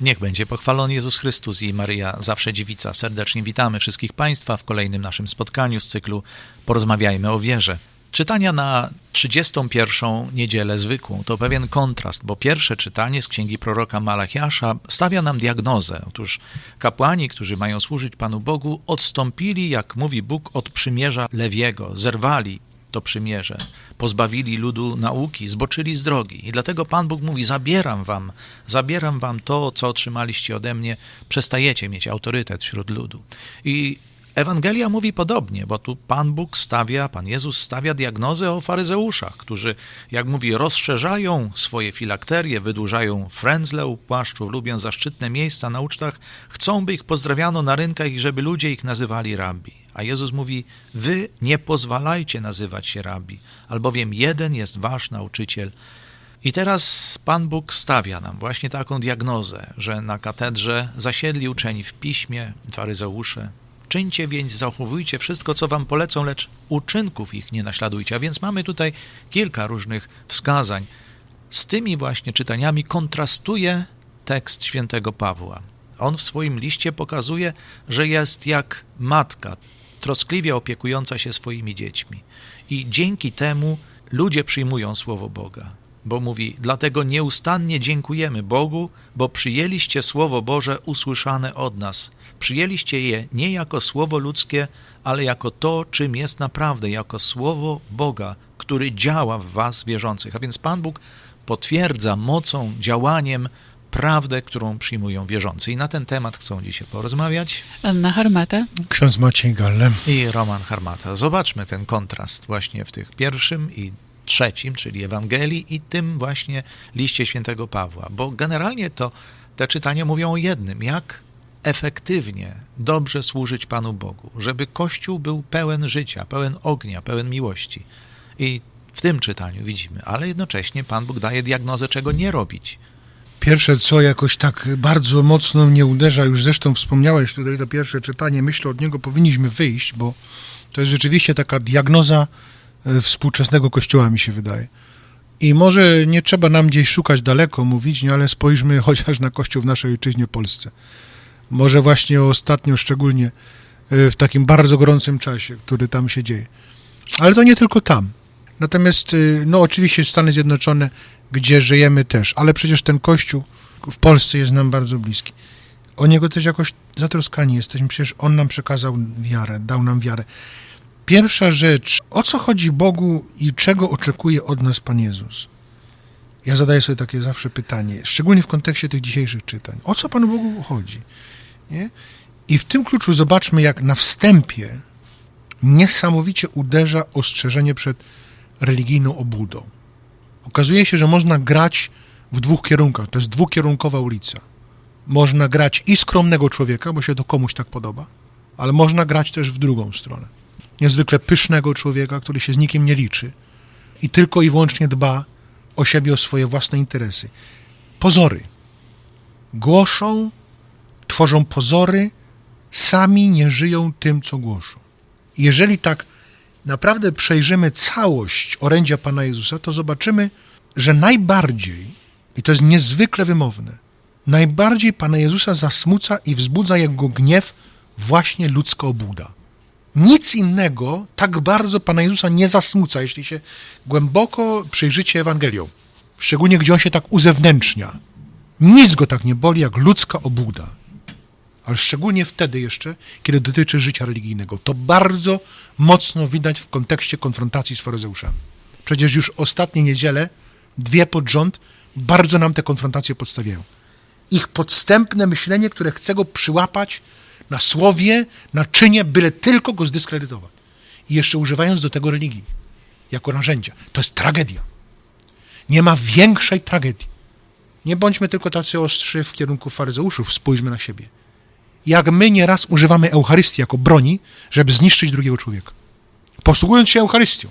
Niech będzie pochwalony Jezus Chrystus i Maryja Zawsze Dziewica. Serdecznie witamy wszystkich Państwa w kolejnym naszym spotkaniu z cyklu Porozmawiajmy o wierze. Czytania na 31. niedzielę zwykłą to pewien kontrast, bo pierwsze czytanie z księgi proroka Malachiasza stawia nam diagnozę. Otóż kapłani, którzy mają służyć Panu Bogu, odstąpili, jak mówi Bóg, od przymierza Lewiego, zerwali to przymierze, pozbawili ludu nauki, zboczyli z drogi. I dlatego Pan Bóg mówi: Zabieram wam, zabieram wam to, co otrzymaliście ode mnie, przestajecie mieć autorytet wśród ludu. I Ewangelia mówi podobnie, bo tu Pan Bóg stawia, Pan Jezus stawia diagnozę o faryzeuszach, którzy, jak mówi, rozszerzają swoje filakterie, wydłużają frędzle u płaszczów, lubią zaszczytne miejsca na ucztach, chcą, by ich pozdrawiano na rynkach i żeby ludzie ich nazywali rabbi. A Jezus mówi, wy nie pozwalajcie nazywać się rabbi, albowiem jeden jest wasz nauczyciel. I teraz Pan Bóg stawia nam właśnie taką diagnozę, że na katedrze zasiedli uczeni w piśmie, faryzeusze, Czyńcie więc, zachowujcie wszystko, co wam polecą, lecz uczynków ich nie naśladujcie. A więc mamy tutaj kilka różnych wskazań. Z tymi właśnie czytaniami kontrastuje tekst świętego Pawła. On w swoim liście pokazuje, że jest jak matka, troskliwie opiekująca się swoimi dziećmi. I dzięki temu ludzie przyjmują słowo Boga bo mówi: Dlatego nieustannie dziękujemy Bogu, bo przyjęliście Słowo Boże usłyszane od nas. Przyjęliście je nie jako słowo ludzkie, ale jako to, czym jest naprawdę, jako Słowo Boga, który działa w Was wierzących. A więc Pan Bóg potwierdza mocą, działaniem prawdę, którą przyjmują wierzący. I na ten temat chcą dzisiaj porozmawiać. Anna Harmata. Ksiądz Maciej Galle. I Roman Harmata. Zobaczmy ten kontrast właśnie w tych pierwszym i trzecim, czyli Ewangelii i tym właśnie liście świętego Pawła. Bo generalnie to te czytania mówią o jednym, jak efektywnie, dobrze służyć Panu Bogu, żeby Kościół był pełen życia, pełen ognia, pełen miłości. I w tym czytaniu widzimy, ale jednocześnie Pan Bóg daje diagnozę, czego nie robić. Pierwsze, co jakoś tak bardzo mocno mnie uderza, już zresztą wspomniałeś tutaj to pierwsze czytanie, myślę, od niego powinniśmy wyjść, bo to jest rzeczywiście taka diagnoza współczesnego kościoła, mi się wydaje. I może nie trzeba nam gdzieś szukać daleko, mówić, nie, ale spojrzmy chociaż na kościół w naszej ojczyźnie Polsce. Może właśnie ostatnio, szczególnie w takim bardzo gorącym czasie, który tam się dzieje. Ale to nie tylko tam. Natomiast, no oczywiście Stany Zjednoczone, gdzie żyjemy też, ale przecież ten kościół w Polsce jest nam bardzo bliski. O niego też jakoś zatroskani jesteśmy, przecież on nam przekazał wiarę, dał nam wiarę. Pierwsza rzecz, o co chodzi Bogu i czego oczekuje od nas Pan Jezus? Ja zadaję sobie takie zawsze pytanie, szczególnie w kontekście tych dzisiejszych czytań. O co Panu Bogu chodzi? Nie? I w tym kluczu zobaczmy, jak na wstępie niesamowicie uderza ostrzeżenie przed religijną obłudą. Okazuje się, że można grać w dwóch kierunkach. To jest dwukierunkowa ulica. Można grać i skromnego człowieka, bo się to komuś tak podoba, ale można grać też w drugą stronę niezwykle pysznego człowieka, który się z nikim nie liczy i tylko i wyłącznie dba o siebie, o swoje własne interesy. Pozory. Głoszą, tworzą pozory, sami nie żyją tym, co głoszą. Jeżeli tak naprawdę przejrzymy całość orędzia Pana Jezusa, to zobaczymy, że najbardziej, i to jest niezwykle wymowne, najbardziej Pana Jezusa zasmuca i wzbudza jego gniew właśnie ludzka obłuda. Nic innego tak bardzo Pana Jezusa nie zasmuca, jeśli się głęboko przyjrzycie Ewangelią. Szczególnie, gdzie on się tak uzewnętrznia. Nic go tak nie boli, jak ludzka obłuda. Ale szczególnie wtedy jeszcze, kiedy dotyczy życia religijnego. To bardzo mocno widać w kontekście konfrontacji z faryzeuszami. Przecież już ostatnie niedziele, dwie pod rząd, bardzo nam te konfrontacje podstawiają. Ich podstępne myślenie, które chce go przyłapać na słowie, na czynie, byle tylko go zdyskredytować. I jeszcze używając do tego religii jako narzędzia. To jest tragedia. Nie ma większej tragedii. Nie bądźmy tylko tacy ostrzy w kierunku faryzeuszów, spójrzmy na siebie. Jak my nieraz używamy Eucharystii jako broni, żeby zniszczyć drugiego człowieka. Posługując się Eucharystią.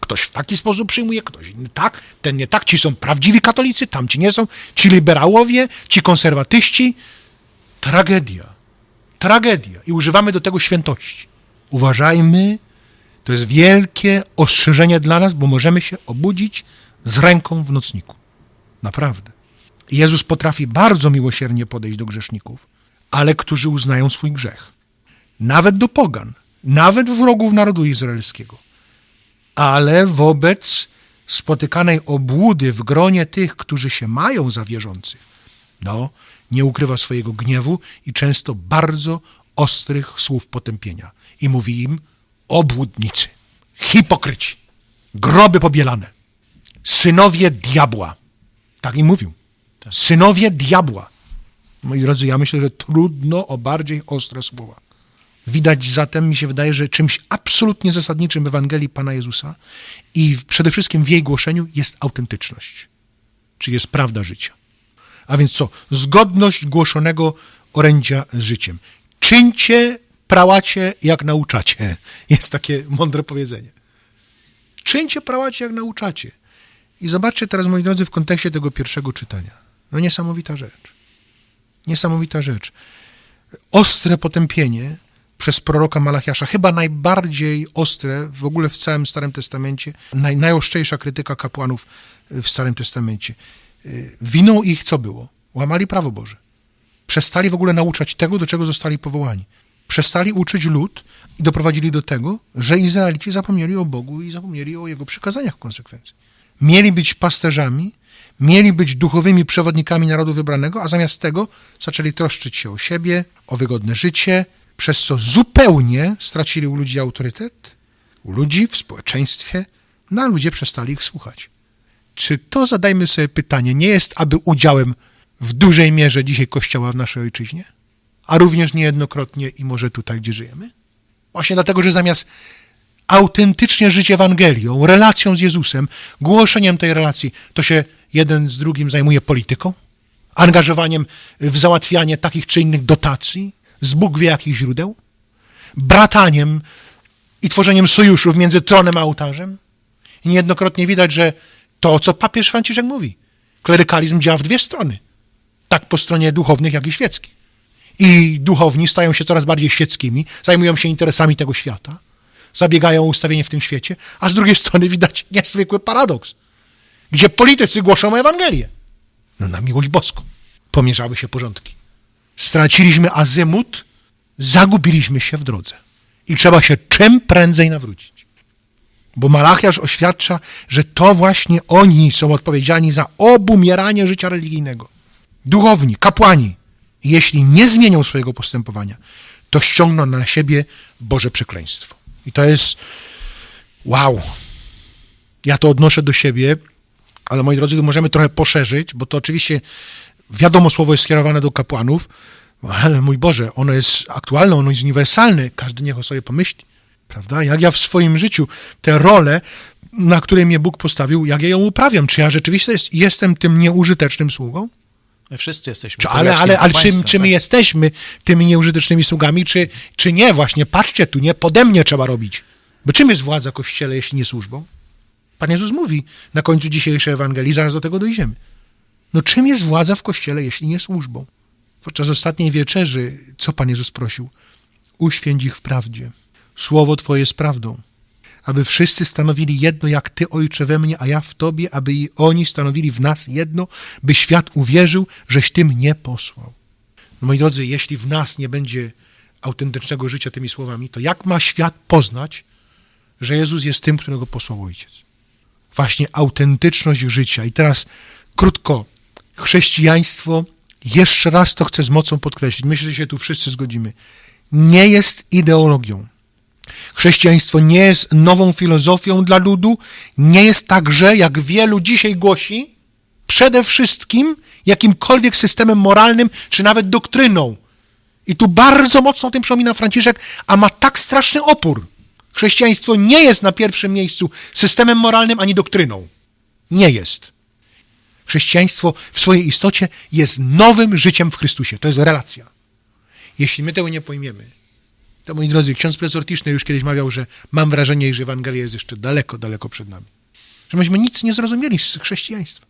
Ktoś w taki sposób przyjmuje, ktoś inny tak, ten nie tak. Ci są prawdziwi katolicy, tamci nie są. Ci liberałowie, ci konserwatyści. Tragedia tragedia i używamy do tego świętości. Uważajmy, to jest wielkie ostrzeżenie dla nas, bo możemy się obudzić z ręką w nocniku. Naprawdę. Jezus potrafi bardzo miłosiernie podejść do grzeszników, ale którzy uznają swój grzech. Nawet do pogan, nawet wrogów narodu izraelskiego. Ale wobec spotykanej obłudy w gronie tych, którzy się mają za wierzących, no, nie ukrywa swojego gniewu i często bardzo ostrych słów potępienia. I mówi im obłudnicy, hipokryci, groby pobielane, synowie diabła. Tak im mówił. Synowie diabła. Moi drodzy, ja myślę, że trudno o bardziej ostre słowa. Widać zatem, mi się wydaje, że czymś absolutnie zasadniczym w Ewangelii Pana Jezusa i przede wszystkim w jej głoszeniu jest autentyczność, czyli jest prawda życia. A więc co? Zgodność głoszonego orędzia z życiem. Czyńcie, prałacie, jak nauczacie. Jest takie mądre powiedzenie. Czyńcie, prałacie, jak nauczacie. I zobaczcie teraz, moi drodzy, w kontekście tego pierwszego czytania. No niesamowita rzecz. Niesamowita rzecz. Ostre potępienie przez proroka Malachiasza, chyba najbardziej ostre w ogóle w całym Starym Testamencie, naj, najostrzejsza krytyka kapłanów w Starym Testamencie. Winą ich co było? Łamali prawo Boże. Przestali w ogóle nauczać tego, do czego zostali powołani. Przestali uczyć lud i doprowadzili do tego, że Izraelici zapomnieli o Bogu i zapomnieli o Jego przykazaniach w konsekwencji. Mieli być pasterzami, mieli być duchowymi przewodnikami narodu wybranego, a zamiast tego zaczęli troszczyć się o siebie, o wygodne życie, przez co zupełnie stracili u ludzi autorytet, u ludzi w społeczeństwie, no a ludzie przestali ich słuchać. Czy to, zadajmy sobie pytanie, nie jest aby udziałem w dużej mierze dzisiaj Kościoła w naszej ojczyźnie? A również niejednokrotnie i może tutaj, gdzie żyjemy? Właśnie dlatego, że zamiast autentycznie żyć Ewangelią, relacją z Jezusem, głoszeniem tej relacji, to się jeden z drugim zajmuje polityką, angażowaniem w załatwianie takich czy innych dotacji, z Bóg wie jakich źródeł, brataniem i tworzeniem sojuszów między tronem a ołtarzem. I niejednokrotnie widać, że to, co papież Franciszek mówi, klerykalizm działa w dwie strony. Tak po stronie duchownych, jak i świeckich. I duchowni stają się coraz bardziej świeckimi, zajmują się interesami tego świata, zabiegają o ustawienie w tym świecie, a z drugiej strony widać niezwykły paradoks, gdzie politycy głoszą Ewangelię. No na miłość boską. Pomierzały się porządki. Straciliśmy azymut, zagubiliśmy się w drodze. I trzeba się czym prędzej nawrócić. Bo Malachiasz oświadcza, że to właśnie oni są odpowiedzialni za obumieranie życia religijnego. Duchowni, kapłani, jeśli nie zmienią swojego postępowania, to ściągną na siebie Boże przekleństwo. I to jest wow. Ja to odnoszę do siebie, ale moi drodzy, możemy trochę poszerzyć, bo to oczywiście wiadomo, słowo jest skierowane do kapłanów, ale mój Boże, ono jest aktualne, ono jest uniwersalne, każdy niech o sobie pomyśli, prawda? Jak ja w swoim życiu tę rolę, na której mnie Bóg postawił, jak ja ją uprawiam? Czy ja rzeczywiście jest, jestem tym nieużytecznym sługą? My wszyscy jesteśmy. Czy, ale ale, ale czy, czy my tak? jesteśmy tymi nieużytecznymi sługami, czy, czy nie? Właśnie, patrzcie tu, nie pode mnie trzeba robić. Bo czym jest władza Kościele, jeśli nie służbą? Pan Jezus mówi na końcu dzisiejszej Ewangelii, zaraz do tego dojdziemy. No czym jest władza w Kościele, jeśli nie służbą? Podczas ostatniej wieczerzy, co Pan Jezus prosił? Uświęć ich w prawdzie. Słowo Twoje jest prawdą. Aby wszyscy stanowili jedno, jak Ty, Ojcze, we mnie, a ja w Tobie, aby i oni stanowili w nas jedno, by świat uwierzył, żeś Ty mnie posłał. Moi drodzy, jeśli w nas nie będzie autentycznego życia tymi słowami, to jak ma świat poznać, że Jezus jest tym, którego posłał Ojciec? Właśnie autentyczność życia. I teraz krótko, chrześcijaństwo, jeszcze raz to chcę z mocą podkreślić, myślę, że się tu wszyscy zgodzimy, nie jest ideologią. Chrześcijaństwo nie jest nową filozofią dla ludu, nie jest także, jak wielu dzisiaj głosi, przede wszystkim jakimkolwiek systemem moralnym, czy nawet doktryną. I tu bardzo mocno o tym przypomina Franciszek, a ma tak straszny opór. Chrześcijaństwo nie jest na pierwszym miejscu systemem moralnym ani doktryną. Nie jest. Chrześcijaństwo w swojej istocie jest nowym życiem w Chrystusie. To jest relacja. Jeśli my tego nie pojmiemy, to moi drodzy, ksiądz profesor Tiszny już kiedyś mawiał, że mam wrażenie, że Ewangelia jest jeszcze daleko, daleko przed nami. Że myśmy nic nie zrozumieli z chrześcijaństwa.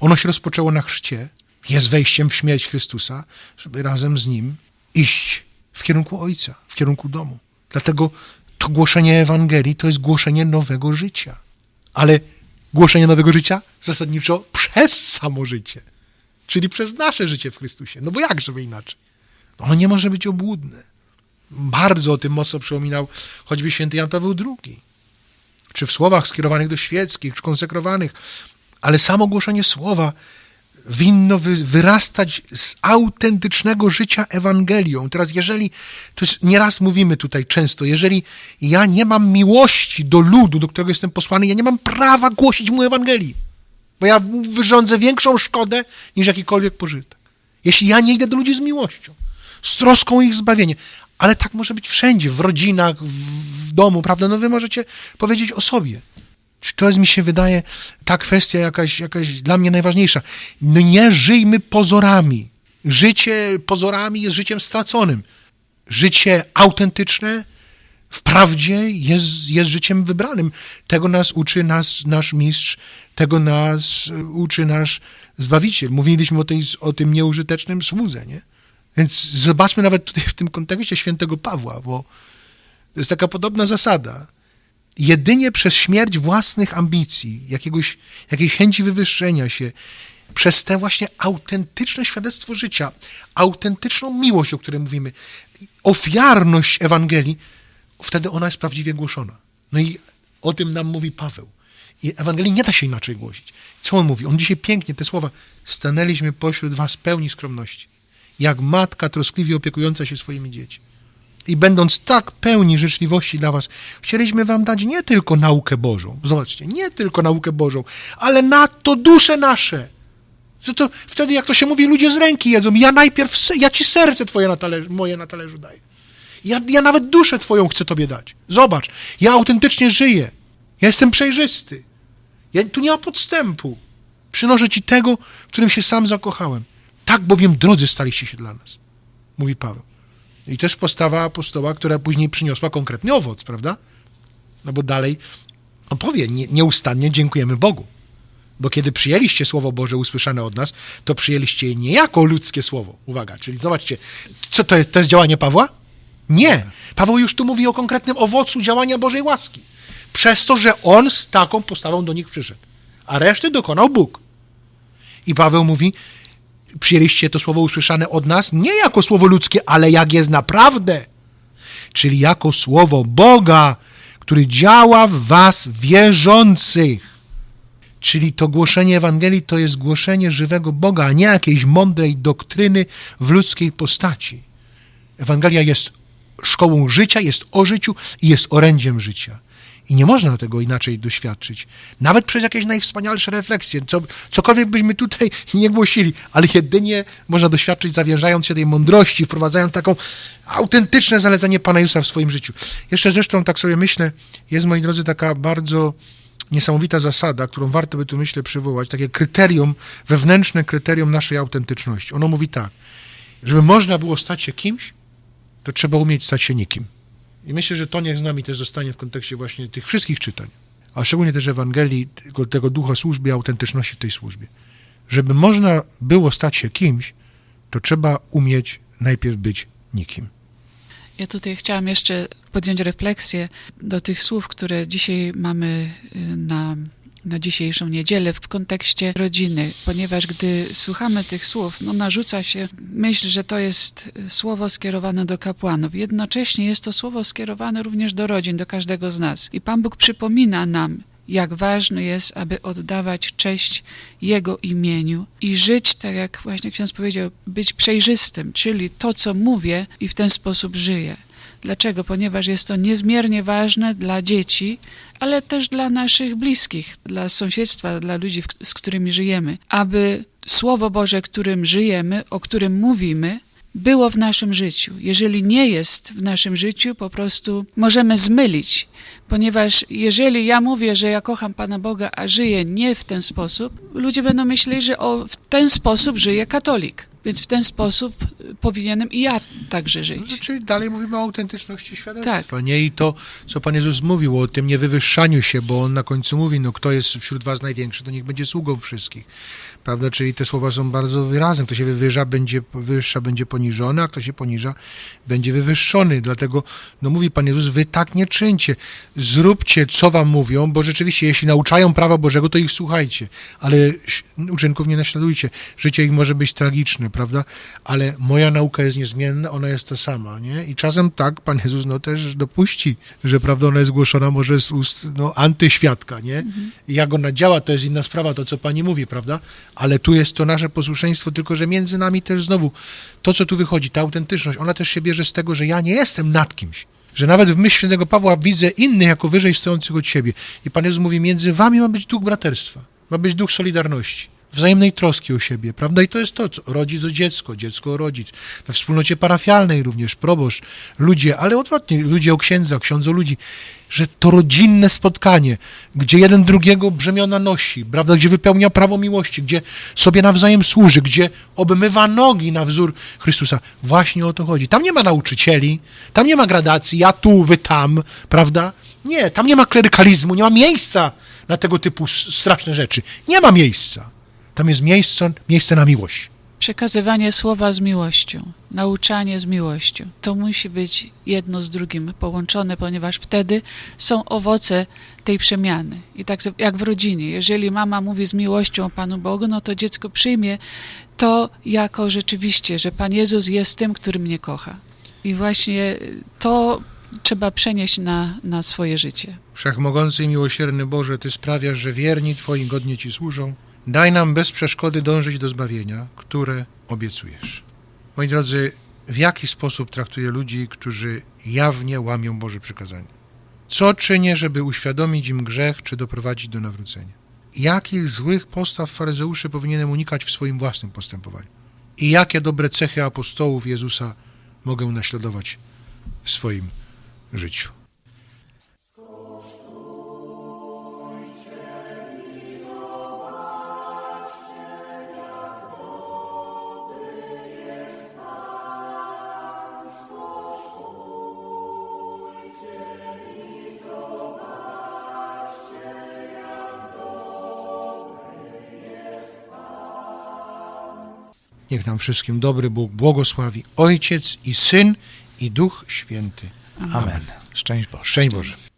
Ono się rozpoczęło na chrzcie, jest wejściem w śmierć Chrystusa, żeby razem z Nim iść w kierunku Ojca, w kierunku domu. Dlatego to głoszenie Ewangelii to jest głoszenie nowego życia. Ale głoszenie nowego życia zasadniczo przez samo życie. czyli przez nasze życie w Chrystusie. No bo jak żeby inaczej? Ono nie może być obłudne. Bardzo o tym mocno przypominał choćby święty Jan Paweł II. Czy w słowach skierowanych do świeckich, czy konsekrowanych, ale samo głoszenie słowa winno wy, wyrastać z autentycznego życia Ewangelią. Teraz, jeżeli, to jest, nieraz mówimy tutaj często, jeżeli ja nie mam miłości do ludu, do którego jestem posłany, ja nie mam prawa głosić mu Ewangelii, bo ja wyrządzę większą szkodę niż jakikolwiek pożytek. Jeśli ja nie idę do ludzi z miłością, z troską o ich zbawienie, ale tak może być wszędzie, w rodzinach, w domu, prawda? No wy możecie powiedzieć o sobie. To jest, mi się wydaje, ta kwestia jakaś, jakaś dla mnie najważniejsza. No nie żyjmy pozorami. Życie pozorami jest życiem straconym. Życie autentyczne w prawdzie jest, jest życiem wybranym. Tego nas uczy nas, nasz mistrz, tego nas uczy nasz Zbawiciel. Mówiliśmy o, tej, o tym nieużytecznym słudze, nie? Więc zobaczmy nawet tutaj w tym kontekście świętego Pawła, bo to jest taka podobna zasada jedynie przez śmierć własnych ambicji, jakiegoś, jakiejś chęci wywyższenia się, przez te właśnie autentyczne świadectwo życia, autentyczną miłość, o której mówimy, ofiarność Ewangelii, wtedy ona jest prawdziwie głoszona. No i o tym nam mówi Paweł. I Ewangelii nie da się inaczej głosić. Co on mówi? On dzisiaj pięknie te słowa. Stanęliśmy pośród was pełni skromności, jak matka troskliwie opiekująca się swoimi dziećmi i będąc tak pełni życzliwości dla was, chcieliśmy wam dać nie tylko naukę Bożą, zobaczcie, nie tylko naukę Bożą, ale na to dusze nasze. Że to wtedy, jak to się mówi, ludzie z ręki jedzą. Ja najpierw, ja ci serce twoje na talerzu, moje na talerzu daję. Ja, ja nawet duszę twoją chcę tobie dać. Zobacz, ja autentycznie żyję. Ja jestem przejrzysty. Ja, tu nie ma podstępu. Przynoszę ci tego, którym się sam zakochałem. Tak bowiem drodzy staliście się dla nas, mówi Paweł. I też postawa apostoła, która później przyniosła konkretny owoc, prawda? No bo dalej on powie, nie, nieustannie dziękujemy Bogu. Bo kiedy przyjęliście Słowo Boże usłyszane od nas, to przyjęliście je nie jako ludzkie Słowo. Uwaga, czyli zobaczcie, co to jest, to jest działanie Pawła? Nie. Paweł już tu mówi o konkretnym owocu działania Bożej łaski. Przez to, że on z taką postawą do nich przyszedł. A reszty dokonał Bóg. I Paweł mówi, przyjęliście to słowo usłyszane od nas nie jako słowo ludzkie, ale jak jest naprawdę, czyli jako słowo Boga, który działa w was wierzących. Czyli to głoszenie Ewangelii to jest głoszenie żywego Boga, a nie jakiejś mądrej doktryny w ludzkiej postaci. Ewangelia jest szkołą życia, jest o życiu i jest orędziem życia. I nie można tego inaczej doświadczyć. Nawet przez jakieś najwspanialsze refleksje, co, cokolwiek byśmy tutaj nie głosili, ale jedynie można doświadczyć zawierzając się tej mądrości, wprowadzając taką autentyczne zalecenie Pana Jezusa w swoim życiu. Jeszcze zresztą, tak sobie myślę, jest, moi drodzy, taka bardzo niesamowita zasada, którą warto by tu, myślę, przywołać, takie kryterium, wewnętrzne kryterium naszej autentyczności. Ono mówi tak, żeby można było stać się kimś, to trzeba umieć stać się nikim. I myślę, że to niech z nami też zostanie w kontekście właśnie tych wszystkich czytań, a szczególnie też Ewangelii, tego, tego ducha służby, autentyczności w tej służbie. Żeby można było stać się kimś, to trzeba umieć najpierw być nikim. Ja tutaj chciałam jeszcze podjąć refleksję do tych słów, które dzisiaj mamy y, na na dzisiejszą niedzielę w kontekście rodziny, ponieważ gdy słuchamy tych słów, no narzuca się myśl, że to jest słowo skierowane do kapłanów. Jednocześnie jest to słowo skierowane również do rodzin, do każdego z nas. I Pan Bóg przypomina nam, jak ważne jest, aby oddawać cześć Jego imieniu i żyć, tak jak właśnie ksiądz powiedział, być przejrzystym, czyli to, co mówię i w ten sposób żyję. Dlaczego? Ponieważ jest to niezmiernie ważne dla dzieci, ale też dla naszych bliskich, dla sąsiedztwa, dla ludzi, z którymi żyjemy, aby Słowo Boże, którym żyjemy, o którym mówimy, było w naszym życiu. Jeżeli nie jest w naszym życiu, po prostu możemy zmylić, ponieważ jeżeli ja mówię, że ja kocham Pana Boga, a żyję nie w ten sposób, ludzie będą myśleli, że o, w ten sposób żyje katolik. Więc w ten sposób powinienem i ja także żyć. Znaczy, dalej mówimy o autentyczności świadectwa, Tak. nie? I to, co Pan Jezus mówił o tym niewywyższaniu się, bo On na końcu mówi, no kto jest wśród was największy, to niech będzie sługą wszystkich, prawda? Czyli te słowa są bardzo wyrazne. Kto się wywyższa, będzie, wyższa, będzie poniżony, a kto się poniża, będzie wywyższony. Dlatego, no mówi Pan Jezus, wy tak nie czyńcie. Zróbcie, co wam mówią, bo rzeczywiście, jeśli nauczają prawa Bożego, to ich słuchajcie, ale uczynków nie naśladujcie. Życie ich może być tragiczne, prawda? Ale moja nauka jest niezmienna, ona jest ta sama, nie? I czasem tak Pan Jezus no też dopuści, że prawda ona jest głoszona może z ust no, antyświadka, nie? I jak ona działa, to jest inna sprawa, to co Pani mówi, prawda? Ale tu jest to nasze posłuszeństwo, tylko że między nami też znowu to, co tu wychodzi, ta autentyczność, ona też się bierze z tego, że ja nie jestem nad kimś. Że nawet w myśl świętego Pawła widzę innych jako wyżej stojących od siebie. I Pan Jezus mówi, między wami ma być duch braterstwa, ma być duch solidarności, wzajemnej troski o siebie, prawda? I to jest to, co rodzic o dziecko, dziecko o rodzic. We wspólnocie parafialnej również, proboszcz, ludzie, ale odwrotnie, ludzie o księdza, ksiądz o ludzi, że to rodzinne spotkanie, gdzie jeden drugiego brzemiona nosi, prawda? Gdzie wypełnia prawo miłości, gdzie sobie nawzajem służy, gdzie obmywa nogi na wzór Chrystusa. Właśnie o to chodzi. Tam nie ma nauczycieli, tam nie ma gradacji, ja tu, wy tam, prawda? Nie, tam nie ma klerykalizmu, nie ma miejsca na tego typu straszne rzeczy. Nie ma miejsca. Tam jest miejsce, miejsce na miłość. Przekazywanie słowa z miłością, nauczanie z miłością. To musi być jedno z drugim połączone, ponieważ wtedy są owoce tej przemiany. I tak jak w rodzinie, jeżeli mama mówi z miłością o Panu Bogu, no to dziecko przyjmie to jako rzeczywiście, że Pan Jezus jest tym, który mnie kocha. I właśnie to trzeba przenieść na, na swoje życie. Wszechmogący i miłosierny Boże, Ty sprawiasz, że wierni Twoi godnie Ci służą. Daj nam bez przeszkody dążyć do zbawienia, które obiecujesz. Moi drodzy, w jaki sposób traktuję ludzi, którzy jawnie łamią Boże przykazania? Co czynię, żeby uświadomić im grzech, czy doprowadzić do nawrócenia? Jakich złych postaw faryzeuszy powinienem unikać w swoim własnym postępowaniu? I jakie dobre cechy apostołów Jezusa mogę naśladować w swoim życiu? Niech nam wszystkim dobry Bóg błogosławi, Ojciec i Syn i Duch Święty. Amen. Szczęść Boże. Szczęść Boże.